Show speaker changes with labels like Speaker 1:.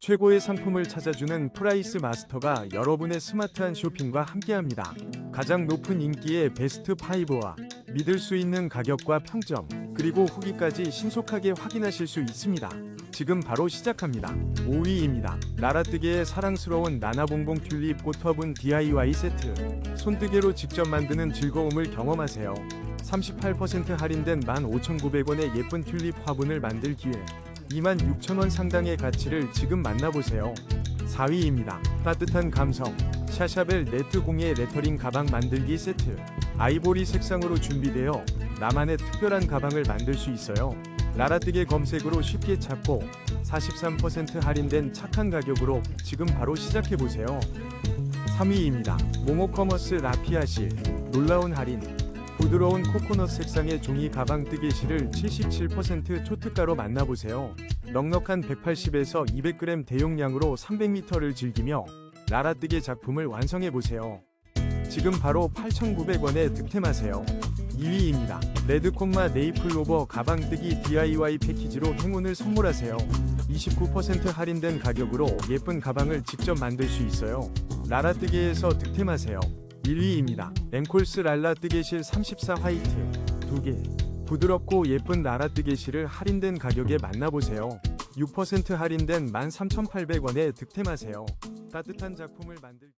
Speaker 1: 최고의 상품을 찾아주는 프라이스 마스터가 여러분의 스마트한 쇼핑과 함께합니다. 가장 높은 인기의 베스트 5와 믿을 수 있는 가격과 평점, 그리고 후기까지 신속하게 확인하실 수 있습니다. 지금 바로 시작합니다. 5위입니다. 나라뜨개의 사랑스러운 나나봉봉 튤립 꽃화분 DIY 세트. 손뜨개로 직접 만드는 즐거움을 경험하세요. 38% 할인된 15,900원의 예쁜 튤립 화분을 만들 기회. 26,000원 상당의 가치를 지금 만나보세요. 4위입니다. 따뜻한 감성. 샤샤벨 네트 공예 레터링 가방 만들기 세트. 아이보리 색상으로 준비되어 나만의 특별한 가방을 만들 수 있어요. 나라뜨개 검색으로 쉽게 찾고 43% 할인된 착한 가격으로 지금 바로 시작해보세요. 3위입니다. 모모커머스 라피아실. 놀라운 할인. 부드러운 코코넛 색상의 종이 가방 뜨개실을 77% 초특가로 만나보세요. 넉넉한 180에서 200g 대용량으로 300m를 즐기며 나라뜨개 작품을 완성해보세요. 지금 바로 8,900원에 득템하세요. 2위입니다. 레드콤마 네이플로버 가방뜨기 DIY 패키지로 행운을 선물하세요. 29% 할인된 가격으로 예쁜 가방을 직접 만들 수 있어요. 나라뜨개에서 득템하세요. 1위입니다. 엠콜스 랄라 뜨개실 34 화이트 2개 부드럽고 예쁜 나라 뜨개실을 할인된 가격에 만나보세요. 6% 할인된 13,800원에 득템하세요. 따뜻한 작품을 만들